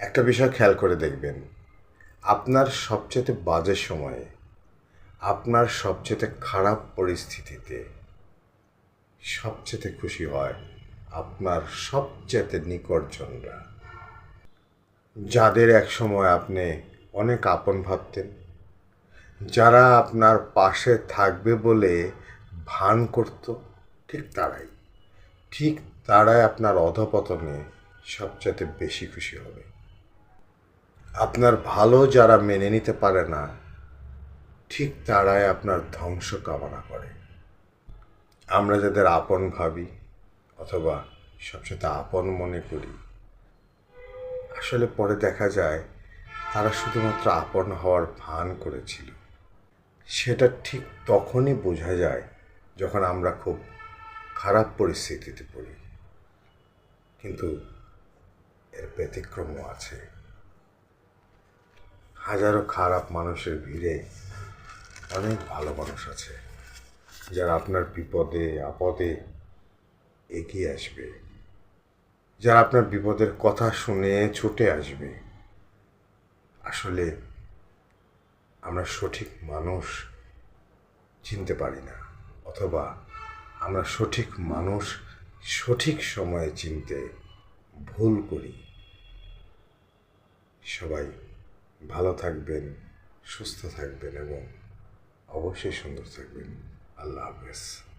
একটা বিষয় খেয়াল করে দেখবেন। আপনার সবচেয়ে বাজে সময়ে, আপনার সবচেয়ে খারাপ পরিস্থিতিতে সবচেয়ে খুশি হয় আপনার সবচেয়ে নিকটজনরা। যাদের এক সময় আপনি অনেক আপন ভাবতেন, যারা আপনার পাশে থাকবে বলে ভান করত, ঠিক তারাই। ঠিক তারাই আপনার অধপতনে সবচেয়ে বেশি খুশি হবে। আপনার ভালো যারা মেনে নিতে পারে না, ঠিক তারাই আপনার ধ্বংস কামনা করে। আমরা যাদের আপন ভাবি, অথবা সবচেয়ে আপন মনে করি, আসলে পরে দেখা যায় তারা শুধুমাত্র আপন হওয়ার ভান করেছিল। সেটা ঠিক তখনই বোঝা যায় যখন আমরা খুব খারাপ পরিস্থিতিতে পড়ি। কিন্তু এর ব্যতিক্রমও আছে। হাজারো খারাপ মানুষের ভিড়ে অনেক ভালো মানুষ আছে, যারা আপনার বিপদে, আপদে এগিয়ে আসবে। যারা আপনার বিপদের কথা শুনে ছুটে আসবে। আসলে আমরা সঠিক মানুষ চিনতে পারি না, অথবা আমরা সঠিক মানুষ সঠিক সময়ে চিনতে ভুল করি। সবাই ভালো থাকবেন সুস্থ থাকবেন এবং অবশ্যই সুন্দর থাকবেন। আল্লাহ হাফেজ।